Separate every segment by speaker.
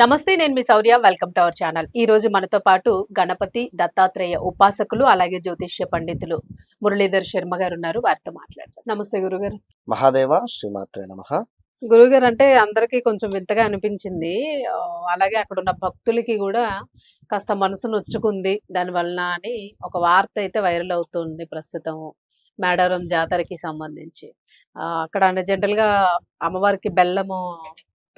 Speaker 1: నమస్తే నేను మీ Shaurya. Welcome to our channel. ఈ రోజు మనతో పాటు గణపతి దత్తాత్రేయ ఉపాసకులు అలాగే జ్యోతిష్య పండితులు మురళీధర్ శర్మ గారు ఉన్నారు. వారితో మాట్లాడతాం నమస్తే గురుగారు.
Speaker 2: మహాదేవ శ్రీమాత్రే నమ.
Speaker 1: గురుగారు అంటే అందరికీ కొంచెం వింతగా అనిపించింది. అలాగే అక్కడ ఉన్న భక్తులకి కూడా కాస్త మనసు నొచ్చుకుంది. దాని వలన అని ఒక వార్త అయితే వైరల్ అవుతుంది ప్రస్తుతం మేడారం జాతరకి సంబంధించి. అక్కడ అంటే జనరల్గా అమ్మవారికి బెల్లము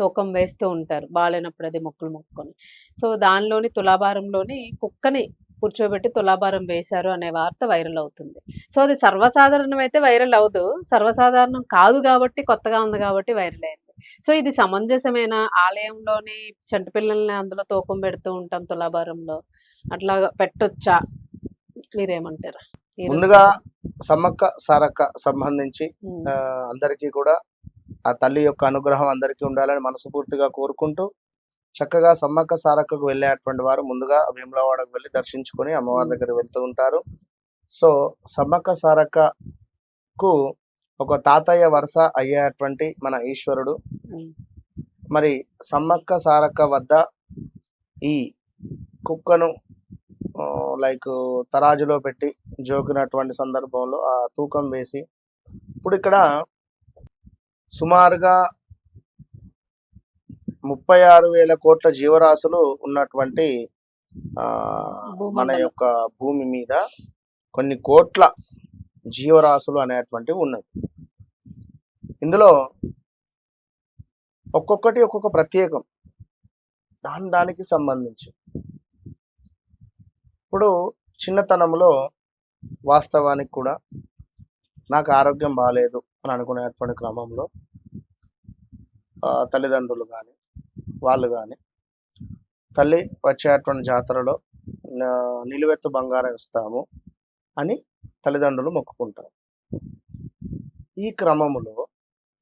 Speaker 1: తూకం వేస్తూ ఉంటారు. బాగాలేనప్పుడు అది మొక్కులు మొక్కుకొని. సో దానిలోని తులాభారంలోని కుక్కని కూర్చోబెట్టి తులాభారం వేశారు అనే వార్త వైరల్ అవుతుంది. సో అది సర్వసాధారణం అయితే వైరల్ అవదు సర్వసాధారణం కాదు కాబట్టి కొత్తగా ఉంది కాబట్టి వైరల్ అయింది. సో ఇది సమంజసమైన? ఆలయంలోని చంటి పిల్లల్ని అందులో తూకం పెడుతూ ఉంటాం తులాభారంలో. అట్లా పెట్టొచ్చా? మీరేమంటారు?
Speaker 2: ముందుగా సమ్మక్క సారక్క సంబంధించి అందరికీ కూడా ఆ తల్లి యొక్క అనుగ్రహం అందరికీ ఉండాలని మనస్ఫూర్తిగా కోరుకుంటూ చక్కగా సమ్మక్క సారక్కకు వెళ్ళేటువంటి వారు ముందుగా వేములవాడకు వెళ్ళి దర్శించుకొని అమ్మవారి
Speaker 1: మ్మ్.
Speaker 2: దగ్గర వెళ్తూ ఉంటారు. సో సమ్మక్క సారక్కకు ఒక తాతయ్య వరుస అయ్యేటువంటి మన ఈశ్వరుడు. మరి సమ్మక్క సారక్క వద్ద ఈ కుక్కను లైక్ తరాజులో పెట్టి జోకినటువంటి సందర్భంలో ఆ తూకం వేసి ఇప్పుడు ఇక్కడ సుమారుగా ముప్పై ఆరు వేల కోట్ల జీవరాశులు ఉన్నటువంటి మన. యొక్క భూమి మీద కొన్ని కోట్ల జీవరాశులు అనేటువంటివి ఉన్నాయి. ఇందులో ఒక్కొక్కటి ఒక్కొక్క ప్రత్యేకం. దాని దానికి సంబంధించి. ఇప్పుడు చిన్నతనంలో వాస్తవానికి కూడా నాకు ఆరోగ్యం బాగాలేదు అని అనుకునేటువంటి క్రమంలో తల్లిదండ్రులు కానీ వాళ్ళు కానీ తల్లి వచ్చేటువంటి జాతరలో నిలువెత్తు బంగారం ఇస్తాము అని తల్లిదండ్రులు మొక్కుకుంటారు. ఈ క్రమములో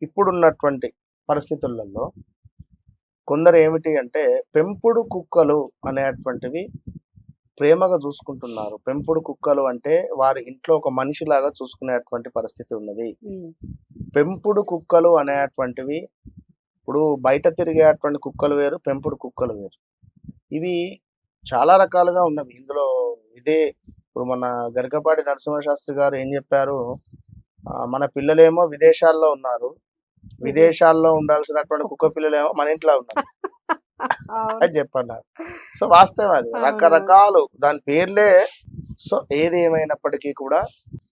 Speaker 2: ఇప్పుడున్నటువంటి పరిస్థితులలో కొందరు ఏమిటి అంటే పెంపుడు కుక్కలు అనేటువంటివి ప్రేమగా చూసుకుంటున్నారు. పెంపుడు కుక్కలు అంటే వారి ఇంట్లో ఒక మనిషిలాగా చూసుకునేటువంటి పరిస్థితి ఉన్నది. పెంపుడు కుక్కలు అనేటువంటివి ఇప్పుడు బయట తిరిగేటువంటి కుక్కలు వేరు పెంపుడు కుక్కలు వేరు. ఇవి చాలా రకాలుగా ఉన్నవి. ఇందులో ఇదే ఇప్పుడు మన గరికపాటి నరసింహశాస్త్రి గారు ఏం చెప్పారు? మన పిల్లలేమో విదేశాల్లో ఉన్నారు. విదేశాల్లో ఉండాల్సినటువంటి కుక్క పిల్లలేమో మన ఇంట్లో ఉన్నారు. అని చెప్పన్నారు. సో వాస్తవం అది. రకరకాలు దాని పేర్లే. సో ఏది ఏమైనప్పటికీ కూడా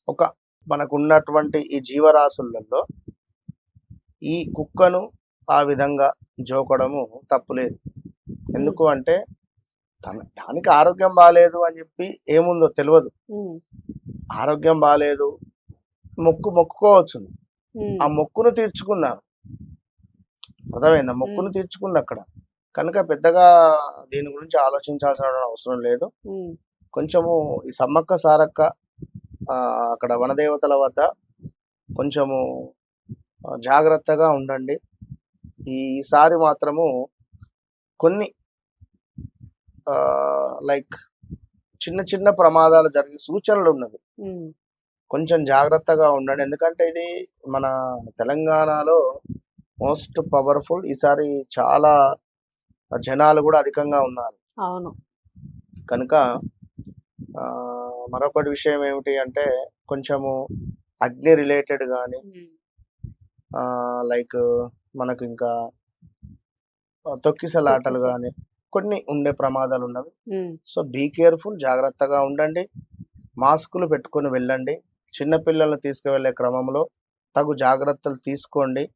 Speaker 2: ఒక మనకు ఉన్నటువంటి ఈ జీవరాశులలో ఈ కుక్కను ఆ విధంగా జోకడము తప్పులేదు. ఎందుకు అంటే తన దానికి ఆరోగ్యం బాగాలేదు అని చెప్పి ఏముందో తెలియదు ఆరోగ్యం బాగాలేదు మొక్కు మొక్కుకోవచ్చు ఆ మొక్కును తీర్చుకున్నారు. అర్థమైందా? మొక్కును. తీర్చుకుంది అక్కడ. కనుక పెద్దగా దీని గురించి ఆలోచించాల్సిన అవసరం లేదు. కొంచెము ఈ సమ్మక్క సారక్క అక్కడ వనదేవతల వద్ద కొంచెము జాగ్రత్తగా ఉండండి. ఈసారి మాత్రము కొన్ని లైక్ చిన్న చిన్న ప్రమాదాలు జరిగే సూచనలు ఉన్నవి. కొంచెం జాగ్రత్తగా ఉండండి. ఎందుకంటే ఇది మన తెలంగాణలో మోస్ట్ పవర్ఫుల్. ఈసారి చాలా జనాలు కూడా అధికంగా ఉన్నారు.
Speaker 1: అవును.
Speaker 2: కనుక మరొకటి విషయం ఏమిటి అంటే కొంచెము అగ్ని రిలేటెడ్ కానీ లైక్ మనకు ఇంకా తొక్కిసలాటలు
Speaker 1: తొక్కిస-
Speaker 2: కానీ కొన్ని ఉండే ప్రమాదాలు ఉన్నవి. సో బీ కేర్ఫుల్ జాగ్రత్తగా ఉండండి. మాస్కులు పెట్టుకొని వెళ్ళండి. చిన్నపిల్లల్ని తీసుకువెళ్ళే క్రమంలో తగు జాగ్రత్తలు తీసుకోండి.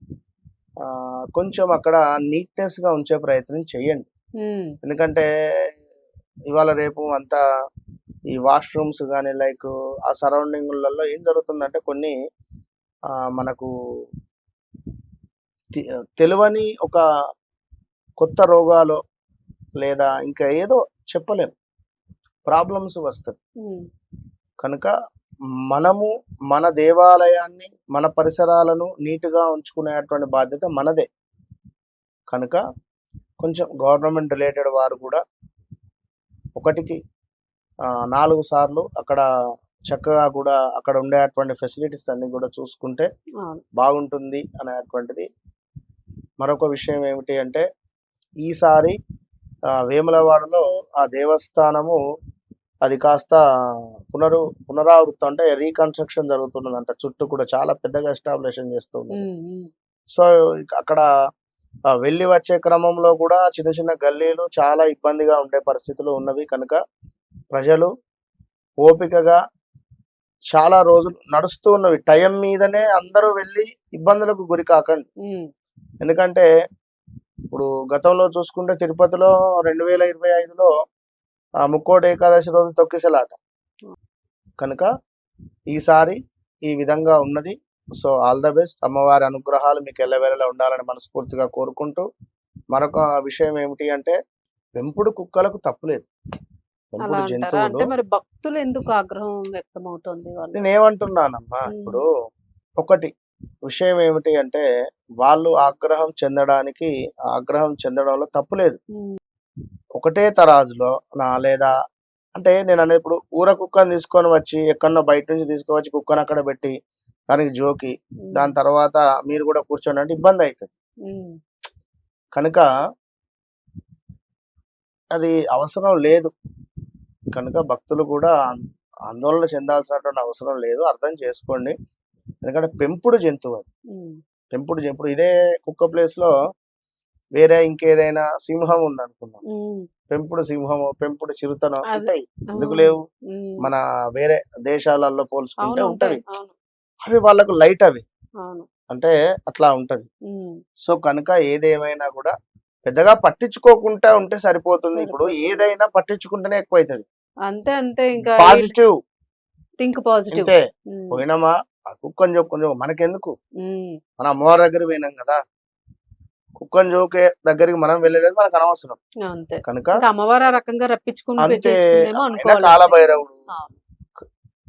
Speaker 2: కొంచెం అక్కడ నీట్నెస్గా ఉంచే ప్రయత్నం చేయండి. ఎందుకంటే ఇవాళ రేపు అంతా ఈ వాష్రూమ్స్ కానీ లైక్ ఆ సరౌండింగ్లలో ఏం జరుగుతుందంటే కొన్ని ఆ, మనకు తె- తెలియని ఒక కొత్త రోగాలు లేదా ఇంకా ఏదో చెప్పలేం. ప్రాబ్లమ్స్ వస్తాయి. కనుక మనము మన దేవాలయాన్ని మన పరిసరాలను నీట్గా ఉంచుకునేటువంటి బాధ్యత మనదే. కనుక కొంచెం గవర్నమెంట్ రిలేటెడ్ వారు కూడా ఒకటికి నాలుగు సార్లు అక్కడ చక్కగా కూడా అక్కడ ఉండేటువంటి ఫెసిలిటీస్ అన్ని కూడా చూసుకుంటే బాగుంటుంది అనేటువంటిది. మరొక విషయం ఏమిటి అంటే ఈసారి వేములవాడలో ఆ దేవస్థానము అది కాస్త పునరు పునరావృతం అంటే రీకన్స్ట్రక్షన్ జరుగుతున్నదంట. చుట్టూ కూడా చాలా పెద్దగా ఎస్టాబ్లిషన్ చేస్తుంది సో అక్కడ వెళ్ళి వచ్చే క్రమంలో కూడా చిన్న చిన్న గల్లీలు చాలా ఇబ్బందిగా ఉండే పరిస్థితులు ఉన్నవి. కనుక ప్రజలు ఓపికగా చాలా రోజులు నడుస్తూ ఉన్నవి. టైం మీదనే అందరూ వెళ్ళి ఇబ్బందులకు గురి కాకండి. ఎందుకంటే ఇప్పుడు గతంలో చూసుకుంటే తిరుపతిలో రెండు వేల ఇరవై ఐదులో ఆ ముక్కోటి ఏకాదశి రోజు తొక్కిసలాట. కనుక ఈసారి ఈ విధంగా ఉన్నది. So all the best. అమ్మవారి అనుగ్రహాలు మీకు ఎల్లవేళలా ఉండాలని మనస్ఫూర్తిగా కోరుకుంటూ మరొక విషయం ఏమిటి అంటే పెంపుడు కుక్కలకు తప్పులేదు పెంపుడు జంతువులు
Speaker 1: మరి భక్తులు ఎందుకు ఆగ్రహం వ్యక్తం అవుతుంది వాళ్ళు?
Speaker 2: నేను ఏమంటున్నానమ్మా. ఇప్పుడు ఒకటి విషయం ఏమిటి అంటే వాళ్ళు ఆగ్రహం చెందడానికి ఆగ్రహం చెందడంలో తప్పు లేదు.
Speaker 1: ఉమ్,
Speaker 2: ఒకటే తరాజులో నా లేదా అంటే నేను అనేది ఇప్పుడు ఊర కుక్కని తీసుకొని వచ్చి ఎక్కడో బయట నుంచి తీసుకువచ్చి కుక్కను అక్కడ పెట్టి దానికి జోకి దాని తర్వాత మీరు కూడా కూర్చోండి అంటే ఇబ్బంది అవుతుంది కనుక అది అవసరం లేదు. కనుక భక్తులు కూడా ఆందోళన చెందాల్సినటువంటి అవసరం లేదు. అర్థం చేసుకోండి. ఎందుకంటే పెంపుడు జంతువు అది. పెంపుడు జంతువు ఇదే కుక్క ప్లేస్లో వేరే ఇంకేదైనా సింహం ఉంది అనుకున్నాం
Speaker 1: ఉమ్,
Speaker 2: పెంపుడు సింహము పెంపుడు చిరుతనో. ఉంటాయి. ఎందుకు. లేవు? మన వేరే దేశాలలో పోల్చుకుంటే ఉంటవి అవి వాళ్ళకు లైట్ అవి. అంటే అట్లా ఉంటది. సో కనుక ఏదేమైనా కూడా పెద్దగా పట్టించుకోకుండా ఉంటే సరిపోతుంది. ఇప్పుడు. ఏదైనా పట్టించుకుంటేనే ఎక్కువ అవుతుంది
Speaker 1: అంతే అంతే ఇంకా
Speaker 2: పాజిటివ్.
Speaker 1: Think positive.
Speaker 2: అంతే. పోయినామా? కుక్కని చెప్పుకొని మనకెందుకు? మన అమ్మవారి దగ్గర పోయినాం కదా. కుక్కని జోకే దగ్గరికి మనం వెళ్ళలేదు మనకు అనవసరం.
Speaker 1: అంతే.
Speaker 2: కనుక
Speaker 1: అమ్మవారు ఆ రకంగా అనుకోవాలి.
Speaker 2: కాలభైరవుడు.